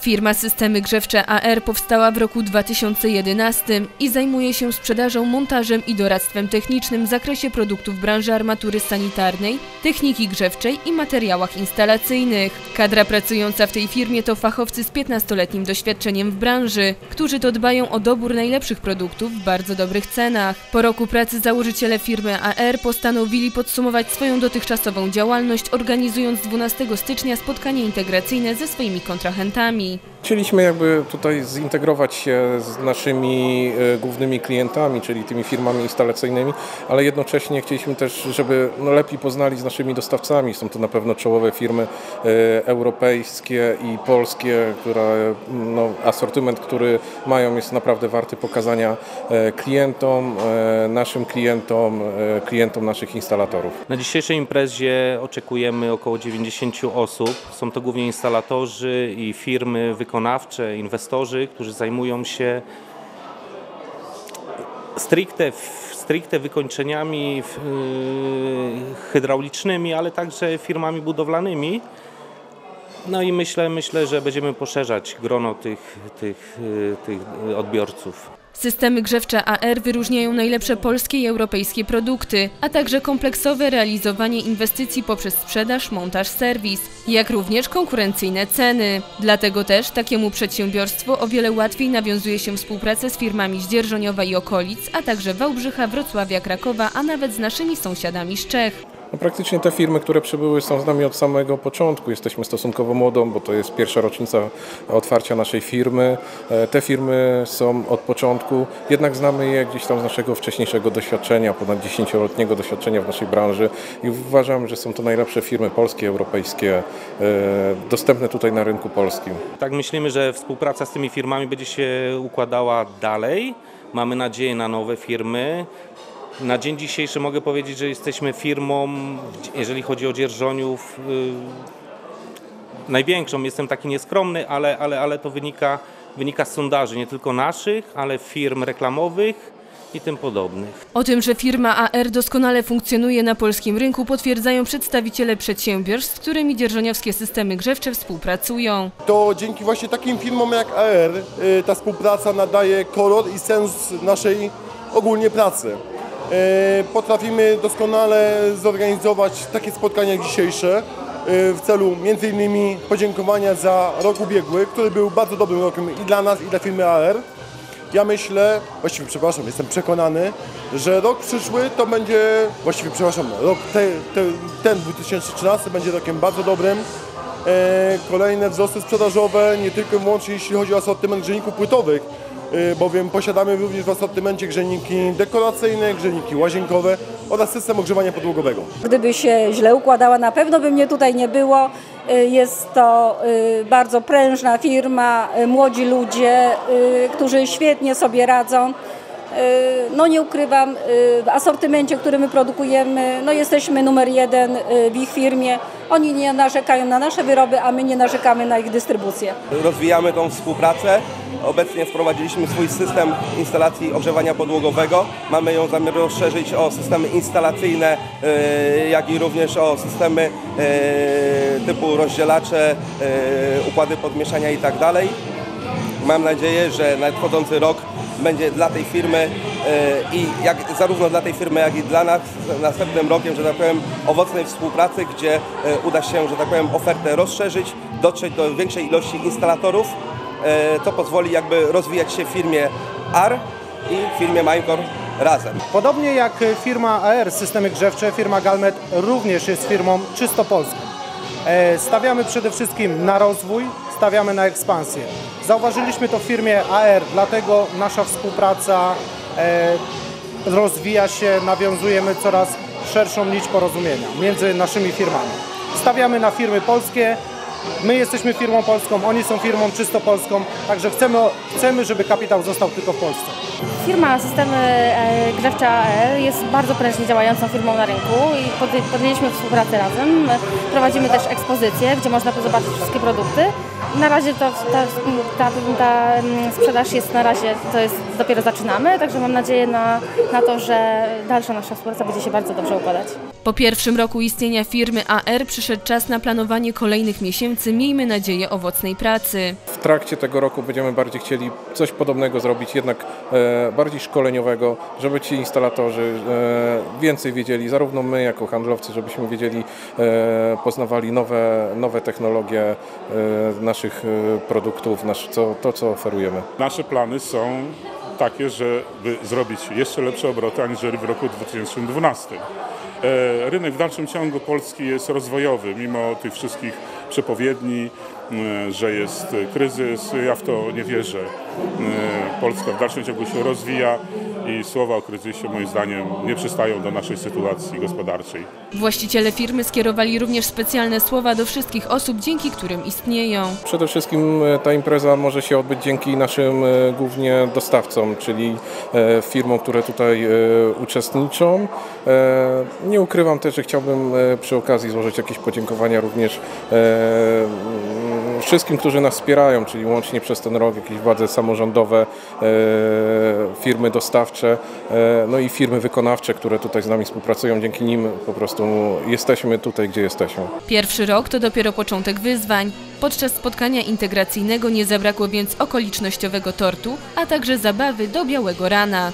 Firma Systemy Grzewcze AR powstała w roku 2011 i zajmuje się sprzedażą, montażem i doradztwem technicznym w zakresie produktów branży armatury sanitarnej, techniki grzewczej i materiałach instalacyjnych. Kadra pracująca w tej firmie to fachowcy z 15-letnim doświadczeniem w branży, którzy to dbają o dobór najlepszych produktów w bardzo dobrych cenach. Po roku pracy założyciele firmy AR postanowili podsumować swoją dotychczasową działalność, organizując 12 stycznia spotkanie integracyjne ze swoimi kontrahentami. me Chcieliśmy jakby tutaj zintegrować się z naszymi e, głównymi klientami, czyli tymi firmami instalacyjnymi, ale jednocześnie chcieliśmy też, żeby no, lepiej poznali z naszymi dostawcami. Są to na pewno czołowe firmy e, europejskie i polskie, które no, asortyment, który mają jest naprawdę warty pokazania e, klientom, naszym klientom, klientom naszych instalatorów. Na dzisiejszej imprezie oczekujemy około 90 osób. Są to głównie instalatorzy i firmy wykonawcze, inwestorzy, którzy zajmują się stricte, stricte wykończeniami yy, hydraulicznymi, ale także firmami budowlanymi. No i myślę, myślę, że będziemy poszerzać grono tych, tych, yy, tych odbiorców. Systemy grzewcze AR wyróżniają najlepsze polskie i europejskie produkty, a także kompleksowe realizowanie inwestycji poprzez sprzedaż, montaż, serwis, jak również konkurencyjne ceny. Dlatego też takiemu przedsiębiorstwu o wiele łatwiej nawiązuje się współpracę z firmami z Dzierżoniowa i okolic, a także Wałbrzycha, Wrocławia, Krakowa, a nawet z naszymi sąsiadami z Czech. No praktycznie te firmy, które przybyły są z nami od samego początku. Jesteśmy stosunkowo młodą, bo to jest pierwsza rocznica otwarcia naszej firmy. E, te firmy są od początku, jednak znamy je gdzieś tam z naszego wcześniejszego doświadczenia, ponad 10-letniego doświadczenia w naszej branży i uważam, że są to najlepsze firmy polskie, europejskie, e, dostępne tutaj na rynku polskim. Tak myślimy, że współpraca z tymi firmami będzie się układała dalej. Mamy nadzieję na nowe firmy. Na dzień dzisiejszy mogę powiedzieć, że jesteśmy firmą, jeżeli chodzi o dzierżoniów, yy, największą. Jestem taki nieskromny, ale, ale, ale to wynika, wynika z sondaży, nie tylko naszych, ale firm reklamowych i tym podobnych. O tym, że firma AR doskonale funkcjonuje na polskim rynku potwierdzają przedstawiciele przedsiębiorstw, z którymi dzierżoniowskie systemy grzewcze współpracują. To dzięki właśnie takim firmom jak AR y, ta współpraca nadaje kolor i sens naszej ogólnie pracy. E, potrafimy doskonale zorganizować takie spotkania jak dzisiejsze e, w celu m.in. podziękowania za rok ubiegły, który był bardzo dobrym rokiem i dla nas, i dla firmy AR. Ja myślę, właściwie przepraszam, jestem przekonany, że rok przyszły to będzie, właściwie przepraszam, rok te, te, ten 2013 będzie rokiem bardzo dobrym. E, kolejne wzrosty sprzedażowe, nie tylko i wyłącznie jeśli chodzi o asortyment grzejników płytowych, bowiem posiadamy również w asortymencie grzejniki dekoracyjne, grzejniki łazienkowe oraz system ogrzewania podłogowego. Gdyby się źle układała, na pewno by mnie tutaj nie było. Y, jest to y, bardzo prężna firma, młodzi ludzie, którzy świetnie sobie radzą. No nie ukrywam, w asortymencie, który my produkujemy, no jesteśmy numer jeden w ich firmie. Oni nie narzekają na nasze wyroby, a my nie narzekamy na ich dystrybucję. Rozwijamy tą współpracę. Obecnie wprowadziliśmy swój system instalacji ogrzewania podłogowego. Mamy ją zamiar rozszerzyć o systemy instalacyjne, jak i również o systemy typu rozdzielacze, układy podmieszania itd. Tak Mam nadzieję, że nadchodzący rok będzie dla tej firmy i jak, zarówno dla tej firmy, jak i dla nas następnym rokiem, że tak powiem, owocnej współpracy, gdzie uda się, że tak powiem, ofertę rozszerzyć, dotrzeć do większej ilości instalatorów E, to pozwoli jakby rozwijać się firmie AR i firmie Mindcore razem. Podobnie jak firma AR Systemy Grzewcze, firma Galmet również jest firmą czysto polską. E, stawiamy przede wszystkim na rozwój, stawiamy na ekspansję. Zauważyliśmy to w firmie AR, dlatego nasza współpraca e, rozwija się, nawiązujemy coraz szerszą nić porozumienia między naszymi firmami. Stawiamy na firmy polskie, My jesteśmy firmą polską, oni są firmą czysto polską, także chcemy, chcemy żeby kapitał został tylko w Polsce. Firma Systemy e, Grzewcze AR jest bardzo prężnie działającą firmą na rynku i podj- podjęliśmy współpracę razem. Prowadzimy też ekspozycję, gdzie można zobaczyć wszystkie produkty. Na razie to, ta, ta, ta mm, sprzedaż jest na razie, to jest dopiero zaczynamy, także mam nadzieję na, na to, że dalsza nasza współpraca będzie się bardzo dobrze układać. Po pierwszym roku istnienia firmy AR przyszedł czas na planowanie kolejnych miesięcy, miejmy nadzieję owocnej pracy. W trakcie tego roku będziemy bardziej chcieli coś podobnego zrobić, jednak e, bardziej szkoleniowego, żeby ci instalatorzy e, więcej wiedzieli, zarówno my jako handlowcy, żebyśmy wiedzieli, e, poznawali nowe, nowe technologie e, naszych produktów, nasz, co, to co oferujemy. Nasze plany są takie, żeby zrobić jeszcze lepsze obroty aniżeli w roku 2012. E, Rynek w dalszym ciągu polski jest rozwojowy, mimo tych wszystkich przepowiedni, e, że jest kryzys. Ja w to nie wierzę. E, Polska w dalszym ciągu się rozwija i słowa o kryzysie moim zdaniem nie przystają do naszej sytuacji gospodarczej. Właściciele firmy skierowali również specjalne słowa do wszystkich osób, dzięki którym istnieją. Przede wszystkim e, ta impreza może się odbyć dzięki naszym e, głównie dostawcom, czyli e, firmom, które tutaj uczestniczą. Nie ukrywam też, że chciałbym przy okazji złożyć jakieś podziękowania również wszystkim, którzy nas wspierają, czyli łącznie przez ten rok jakieś władze samorządowe, e, firmy dostawcze, e, no i firmy wykonawcze, które tutaj z nami współpracują. Dzięki nim po prostu jesteśmy tutaj, gdzie jesteśmy. Pierwszy rok to dopiero początek wyzwań. Podczas spotkania integracyjnego nie zabrakło więc okolicznościowego tortu, a także zabawy do białego rana.